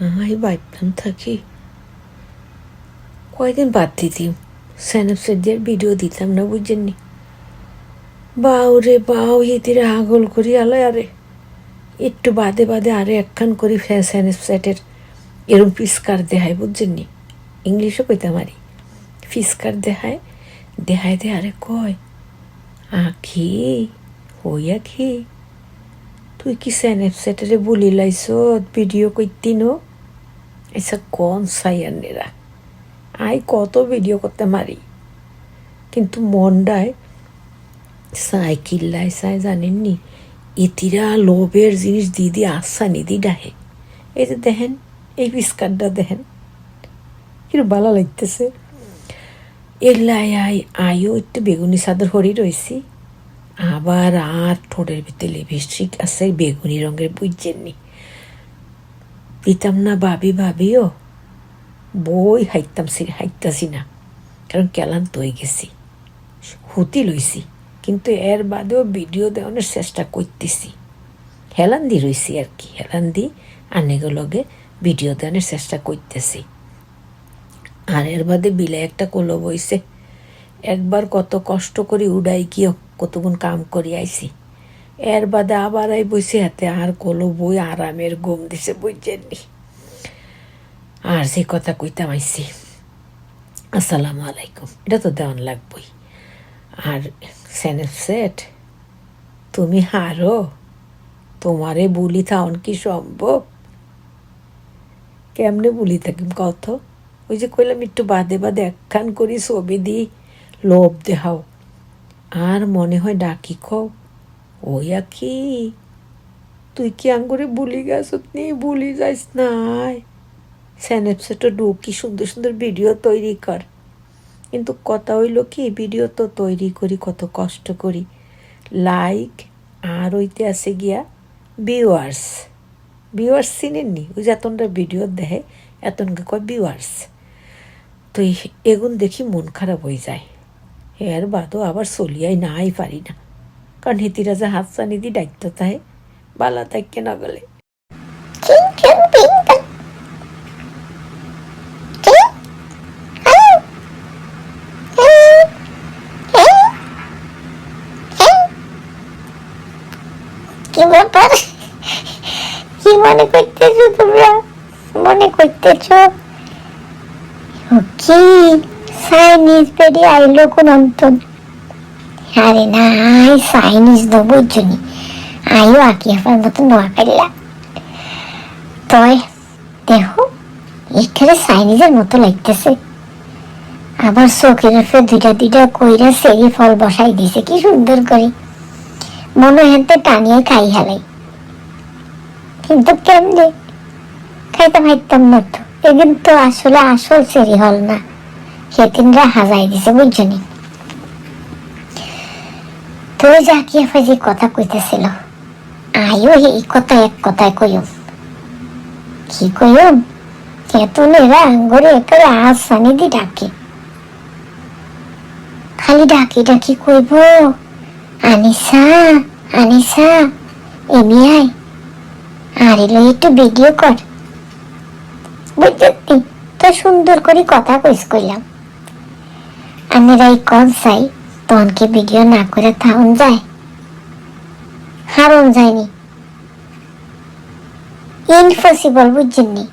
I বাইতাম থাকি। কয়দিন বাদ দিতাম? স্যানপসেট দিয়ে ভিডিও দিতাম না বুঝছেননি বাউ রে বাউ হিতিরে আগল করি আলো আরে। একটু বাদে বাদে আরে একখান করি স্যানপসেটের এরম পিসকার দেহায় বুঝছেননি ইংলিশও কইতাম আরি। ফিসকার দেহায়? দেহায় দে আরে কয়, আখি, হই আখি। তুই কি স্যানপসেটারে বলি লাইছ ভিডিও করতি নো? এসা কোন সাইয়ানেরা আই কত ভিডিও করতে মারি কিন্তু মনটায় সাই কিল্লায় সাই জানেননি? ইতিরা লোভের জিনিস দিদি আশা নিদি ডাহে। এই যে দেখেন, এই বিস্কাটটা দেখেন। কিরম ভালো লাগতেছে। এলাই আই আইও একটু বেগুনি সাদর হরি রয়েছি। আবার আর ঠোঁটের ভিতরে লিপস্টিক আছে, বেগুনি রঙের বুঝছেননি। দিতাম না ভাবি ভাবিও বই হাইতাম হাইতাছি না কারণ কেলান তৈ গেছি হুতি লইছি কিন্তু এর বাদেও ভিডিও দেওয়ানোর চেষ্টা করতেছি হেলান দি রইছি আর কি হেলান দি আনেগুলোকে ভিডিও দেওয়ানোর চেষ্টা করতেছি আর এর বাদে বিলে একটা কলো বইছে একবার কত কষ্ট করে উড়াই গিয়ে কতক্ষণ কাম করি আইছি এর বাদে আবার এই বইছে হাতে আর কলো বই আরামের ঘুম দিছে বুঝছেননি আর সেই কথা কইতাম আইছি। আসসালামু আলাইকুম। এটা তো দেওয়ান লাগবই আর সেট, তুমি হারো, তোমারে বলি থাউন কি সম্ভব? কেমনে বলি থাকিম কত ওই যে কইলাম, একটু বাদে বাদে একখান করি ছবি দিই লোভ দেহাও আর মনে হয় ডাকি খো ওই কি? তুই কি আঙ্গুরে বুলি গেছত নি? বুলি যাইস নাই। স্যানেপসেটও ঢুকি সুন্দর সুন্দর ভিডিও তৈরি কর। কিন্তু কথা হইল কি, ভিডিও তো তৈরি করি, কত কষ্ট করি। লাইক আর ওইতে আছে গিয়া ভিউয়ার্স। ভিউয়ার্স চিনেননি ওই যে এতনটা ভিডিও দেখে, এতনকে কয় ভিউয়ার্স। তো এগুন দেখি মন খারাপ হয়ে যায়। এর বাদও আবার চলিয়াই নাই পারি না। কারণ হেতিরা যে হাত চানি দি দায়িত্ব তাহে বালা তাইকে না গেলে। কি মনে করতেছো তোমরা? মনে করতেছো? কি? চাইনিজ বেরি আইলো কোন অন্তন আরে না আই চাইনিজ তো বুঝছনি আইও আকি দেখো এখানে চাইনিজের মতো লাগতেছে আবার চোখের উপরে দুইটা দুইটা কইরা সেরি ফল বসাই দিছে কি সুন্দর করে মনে হাতে টানিয়ে খাই হেলাই কিন্তু কেমনে খাইতে পাইতাম না তো এদিন তো আসলে আসল সেরি হল না সেদিনরা হাজাই দিছে বুঝছনি তুই জাকিয়া ফাজি কথা কইতেছিল আইও এই কথা এক কি আঙ্গুরে আসানি দি ডাকে। খালি ডাকি ডাকি কইব, আনিসা আনিসা এমি আর এলো একটু ভিডিও কর। বুঝলি? তো সুন্দর করে কথা কইস কইলাম। আনেরা এই কল চাই তনকে ভিডিও না করে থাউন যায়। হারন যায়নি। ইনপসিবল বুঝছেননি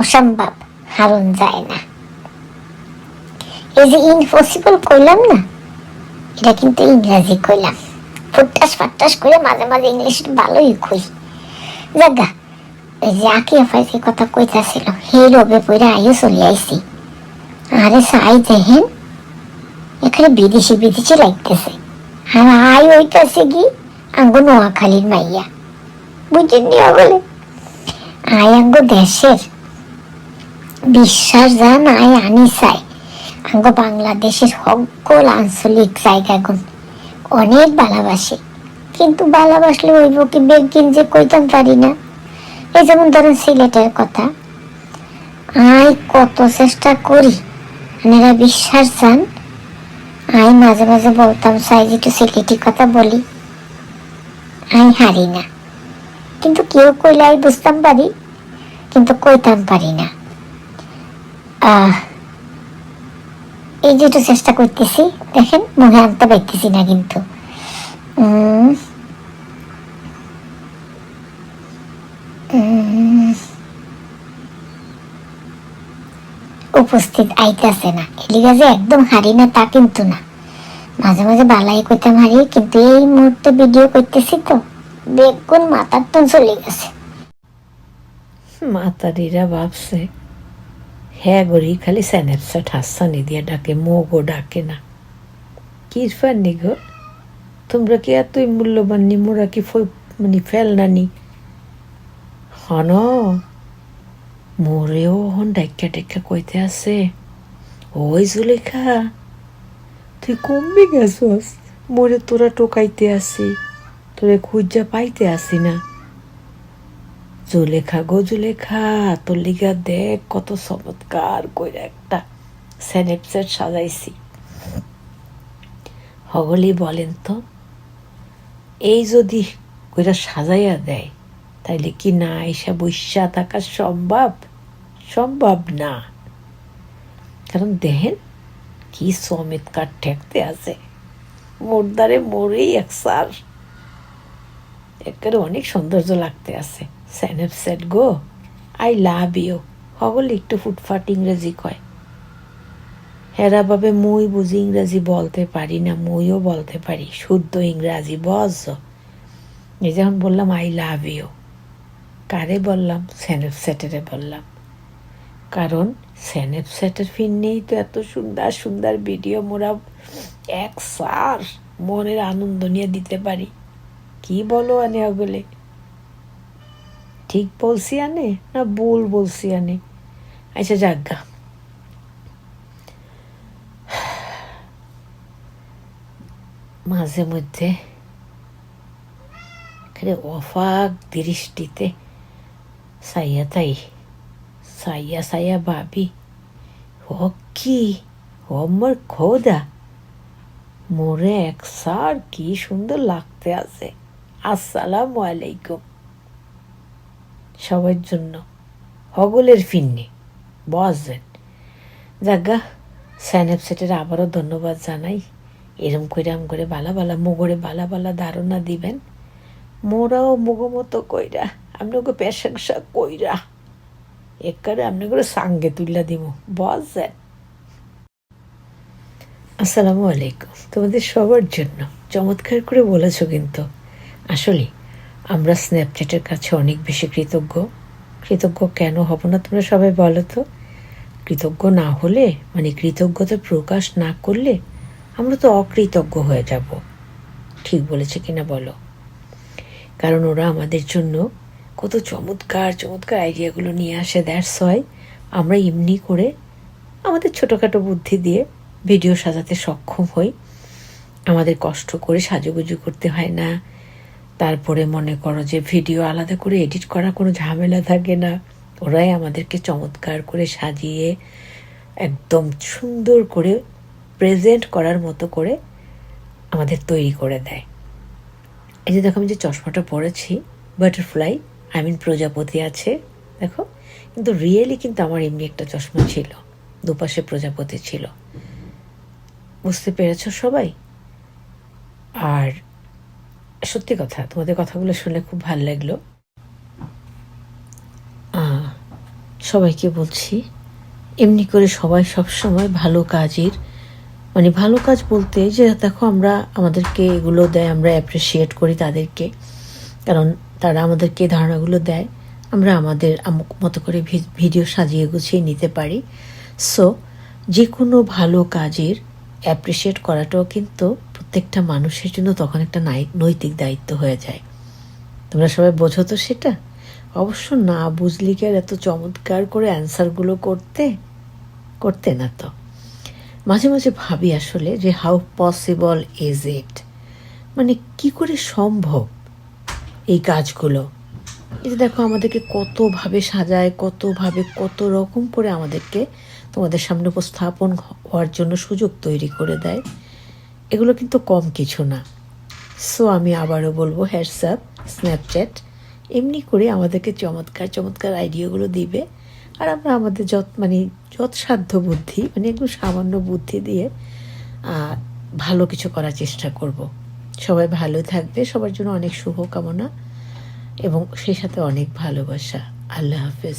অসম্ভব, হারন যায় না। এই যে ইনপসিবল কইলাম না, এটা কিন্তু ইংরাজি কইলাম। ফুটটাস ফাটটাস করে মাঝে মাঝে ইংলিশ ভালোই কই। জাগা এই যে আকি আফাইসি কথা কইতাছিল, সেই লোভে পইরা আইও চলে আইছি। আরে সাই দেখেন এখানে বিদেশি বিদেশি লাগতেছে। আর আই ওইটাছে কি, আঙ্গো নোয়াখালীর মাইয়া। বুঝেননি বলে আই আঙ্গো দেশের। বিশ্বাস জান, আই আনি চাই। আঙ্গো বাংলাদেশের সকল আঞ্চলিক জায়গাগুন। অনেক ভালোবাসি। কিন্তু ভালোবাসলে ওইব কি বেগিন যে কইতাম পারি না। এই যেমন ধরেন সিলেটের কথা। আই কত চেষ্টা করি। আপনারা বিশ্বাস জান আই মাঝে মাঝে বলতাম সাইজ একটু সিলেটি কথা বলি। আমি হারি না। কিন্তু কেউ কইলে আমি বুঝতাম পারি, কিন্তু কইতাম পারি না। এই যে একটু চেষ্টা করতেছি, দেখেন, মুখে আনতে পারতেছি না কিন্তু। উপস্থিত আইতাছে না। এলিগা যে একদম হারি না তা কিন্তু না। মাঝে মাঝে বালাই করতাম হারি, কিন্তু এই মুহূর্তে ভিডিও করতেছি তো, বেগুন মাথার তো চলে গেছে। মাতারিরা ভাবছে হ্যাঁ গরি খালি স্যানেপসাট হাসানি দিয়ে ডাকে, মোগো ডাকে না। কি ফান্নি গো, তোমরা কি এতই মূল্যবান নি মোরা কি মানে ফেলনানি? হন মোরেও হন ডাক্কা টেক্কা কইতে আছে। ওই জুলেখা, তুই কমবে গেছস? মোরে তোরা টোকাইতে আসি তোরে খুঁজা পাইতে আসি না। জুলেখা গো জুলেখা, তোর লিগা দেখ কত চমৎকার কইরা একটা স্যানেপসেট সাজাইছি। হগলি বলেন তো, এই যদি কইরা সাজাইয়া দেয় তাইলে কি না এসা বৈশা থাকা সম্ভব? সম্ভব না। কারণ দেখেন কি চমৎকার ঠেকতে আছে। মোরদারে মোরেই এক সার। একেবারে অনেক সৌন্দর্য লাগতে আছে। স্যানেপ সেট গো। I love you. হগল একটু ফুটফাট ইংরেজি কয়। হেরা বাবে মুই বুঝি ইংরেজি বলতে পারি না, মুইও বলতে পারি। শুদ্ধ ইংরাজি বজ এই যখন বললাম, আই লাভ ইউ। কারে বললাম? স্যানেপ সেটেরে বললাম। কারণ স্যানেপ সেটের ফিরনেই তো এত সুন্দর সুন্দর ভিডিও মোরা এক সার মনের আনন্দ নিয়ে দিতে পারি। কি বলো আনে ওগুলে? ঠিক বলছি আনে না ভুল বলছি আনে? আচ্ছা যাজ্ঞা মাঝে মধ্যে অফাক দৃষ্টিতে সাইয়া তাই সাইয়া সাইয়া ভাবি ও কি ও মোর খোদা মোরে এক সার কি সুন্দর লাগতে আছে আসসালামু আলাইকুম সবার জন্য হগলের ফিন্নি বসবেন যাগা স্যানেপ সেটের আবারও ধন্যবাদ জানাই এরম করে করে বালা বালা মোগরে বালা বালা ধারণা দিবেন মোরাও মোগো কইরা আপনি ওকে প্রশংসা কইরা। আপনি করে সাঙ্গে তুইলা দিব বসেন আসসালামু আলাইকুম। তোমাদের সবার জন্য চমৎকার করে বলেছ কিন্তু। আসলে আমরা স্ন্যাপচ্যাটের কাছে অনেক বেশি কৃতজ্ঞ। কৃতজ্ঞ কেন হব না তোমরা সবাই বলো তো? কৃতজ্ঞ না হলে মানে কৃতজ্ঞতা প্রকাশ না করলে আমরা তো অকৃতজ্ঞ হয়ে যাব। ঠিক বলেছে কিনা বলো? কারণ ওরা আমাদের জন্য কত চমৎকার চমৎকার আইডিয়াগুলো নিয়ে আসে দ্যাটস হয় আমরা এমনি করে আমাদের ছোটোখাটো বুদ্ধি দিয়ে ভিডিও সাজাতে সক্ষম হই। আমাদের কষ্ট করে সাজুগুজু করতে হয় না। তারপরে মনে করো যে ভিডিও আলাদা করে এডিট করা কোনো ঝামেলা থাকে না। ওরাই আমাদেরকে চমৎকার করে সাজিয়ে একদম সুন্দর করে প্রেজেন্ট করার মতো করে আমাদের তৈরি করে দেয়। এই যে দেখো আমি যে চশমাটা পরেছি বাটারফ্লাই আই মিন প্রজাপতি আছে, দেখো। কিন্তু রিয়েলি কিন্তু আমার এমনি একটা চশমা ছিল, দুপাশে প্রজাপতি ছিল। বুঝতে পেরেছ সবাই? আর সত্যি কথা, তোমাদের কথাগুলো শুনে খুব ভালো লাগল। সবাইকে বলছি, এমনি করে সবাই সব সময় ভালো কাজের মানে ভালো কাজ বলতে যে, দেখো আমরা, আমাদেরকে এগুলো দেয়, আমরা অ্যাপ্রিসিয়েট করি তাদেরকে। কারণ তারা আমাদেরকে ধারণাগুলো দেয়। আমরা আমাদের মতো করে ভিডিও সাজিয়ে গুছিয়ে নিতে পারি। সো যে কোনো ভালো কাজের অ্যাপ্রিসিয়েট করাটাও কিন্তু প্রত্যেকটা মানুষের জন্য তখন একটা নৈতিক দায়িত্ব হয়ে যায়। তোমরা সবাই বোঝো তো সেটা? অবশ্য না বুঝলি কি আর এত চমৎকার করে অ্যান্সারগুলো করতে? করতে না তো। মাঝে মাঝে ভাবি আসলে যে হাউ পসিবল ইজ ইট মানে কি করে সম্ভব? এই কাজগুলো। যে দেখো, আমাদেরকে কতভাবে সাজায়, কতভাবে কত রকম করে আমাদেরকে তোমাদের সামনে উপস্থাপন হওয়ার জন্য সুযোগ তৈরি করে দেয়। এগুলো কিন্তু কম কিছু না। সো আমি আবারও বলব হোয়াটসঅ্যাপ স্ন্যাপচ্যাট এমনি করে আমাদেরকে চমৎকার চমৎকার আইডিয়াগুলো দিবে। আর আমরা আমাদের যত মানে যৎসাধ্য বুদ্ধি মানে একটু সামান্য বুদ্ধি দিয়ে ভালো কিছু করার চেষ্টা করব। সবাই ভালো থাকবে সবার জন্য অনেক শুভকামনা এবং সেই সাথে অনেক ভালোবাসা। আল্লাহ হাফেজ।